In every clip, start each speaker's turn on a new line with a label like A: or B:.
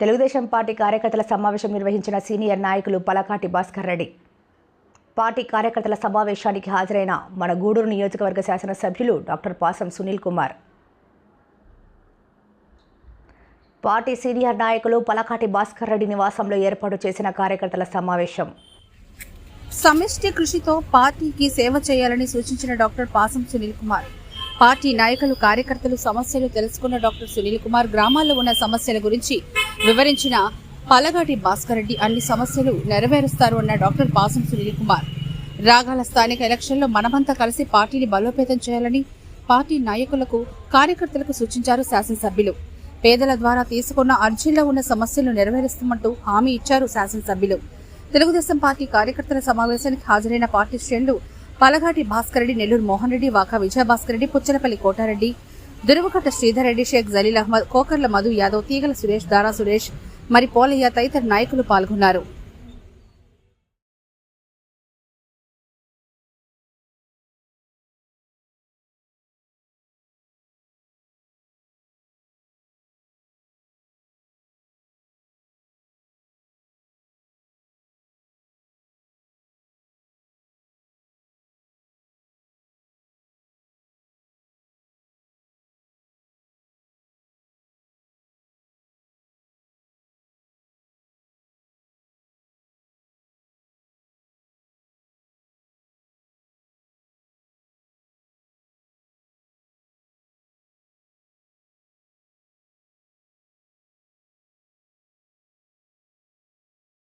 A: Telugu Desam party కార్యకర్తల సమావేశం నిర్వహించిన సీనియర్ నాయకులు పలకాటి భాస్కర్ రెడ్డి. పార్టీ కార్యకర్తల సమావేశానికి హాజరైన మన గూడూరు నియోజకవర్గ శాసనసభ్యులు డాక్టర్ పాసం సునీల్ కుమార్. పార్టీ సీనియర్ నాయకులు పలకాటి భాస్కర్ రెడ్డి నివాసంలో ఏర్పాటు చేసిన కార్యకర్తల సమావేశం.
B: సమిష్టి కృషితో పార్టీకి సేవ చేయాలని సూచించిన డాక్టర్ పాసం సునీల్ కుమార్. పార్టీ నాయకులు కార్యకర్తలు సమస్యలు తెలుసుకున్న డాక్టర్ సునీల్ కుమార్ గ్రామాల్లో ఉన్న సమస్యల గురించి వివరించిన పలగాటి భాస్కర్ రెడ్డి అన్ని సమస్యలు నెరవేరుస్తారు అన్న డాక్టర్ పాసం సునీల్ కుమార్. రాగాల స్థానిక ఎలక్షన్లో మనమంతా కలిసి పార్టీని బలోపేతం చేయాలని పార్టీ నాయకులకు కార్యకర్తలకు సూచించారు శాసనసభ్యులు. పేదల ద్వారా తీసుకున్న అర్జీల్లో ఉన్న సమస్యలు నెరవేరుస్తామంటూ హామీ ఇచ్చారు శాసనసభ్యులు. తెలుగుదేశం పార్టీ కార్యకర్తల సమావేశానికి హాజరైన పార్టీ శ్రేణులు పలఘాటి భాస్కర్ రెడ్డి నెల్లూరు మోహన్ రెడ్డి వాకా విజయభాస్కర్ రెడ్డి పుచ్చలపల్లి కోటారెడ్డి దురువకట శ్రీధర్ రెడ్డి షేక్ జలీల్ అహ్మద్ కోకర్ల మధు యాదవ్ తీగల సురేష్ దారా సురేష్ మరి పోలయ్య తదితర నాయకులు పాల్గొన్నారు.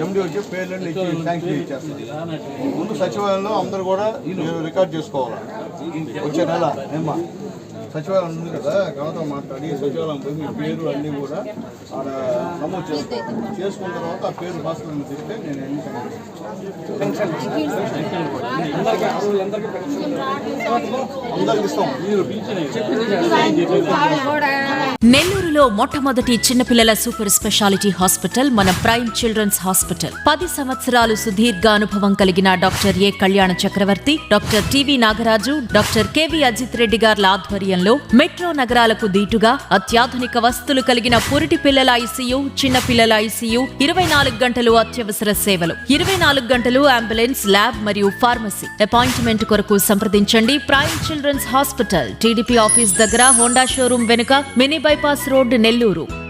C: ఎండి వచ్చి ఇచ్చి ఇచ్చేస్తారు. ముందు సచివాలయంలో అందరూ కూడా మీరు రికార్డ్ చేసుకోవాలి? వచ్చే నెల ఏమ్మా? సచివాలయం ఉంది కదా గౌతమ్ మాట్లాడి సచివాలయం పోయి మీ పేరు అన్నీ కూడా ఆడ నమోదు చేసుకోవాలి చేసుకున్న తర్వాత ఆ పేరు భాస్కర్ చెప్తే నేను అందరికి ఇస్తాం.
D: నెల్లూరులో మొట్టమొదటి చిన్నపిల్లల సూపర్ స్పెషాలిటీ హాస్పిటల్ మన ప్రైమ్ చిల్డ్రన్స్ హాస్పిటల్. పది సంవత్సరాలు సుదీర్ఘ అనుభవం కలిగిన doctor A Kalyana Chakravarthi doctor TV Nagaraju doctor KV Ajith Reddy గార్ల ఆధ్వర్యంలో మెట్రో నగరాలకు దీటుగా అత్యాధునిక వస్తువులు కలిగిన పురిటి పిల్లల ఐసీయూ చిన్న పిల్లల ఐసీయూ ఇరవై నాలుగు గంటలు అత్యవసర సేవలు. ఇరవై నాలుగు గంటలు అంబులెన్స్ ల్యాబ్ మరియు ఫార్మసీ. అపాయింట్మెంట్ కొరకు సంప్రదించండి. Prime children's hospital TDP office దగ్గర హోండా షోరూం వెనుక మినీ బైపాస్ రోడ్ నెల్లూరు.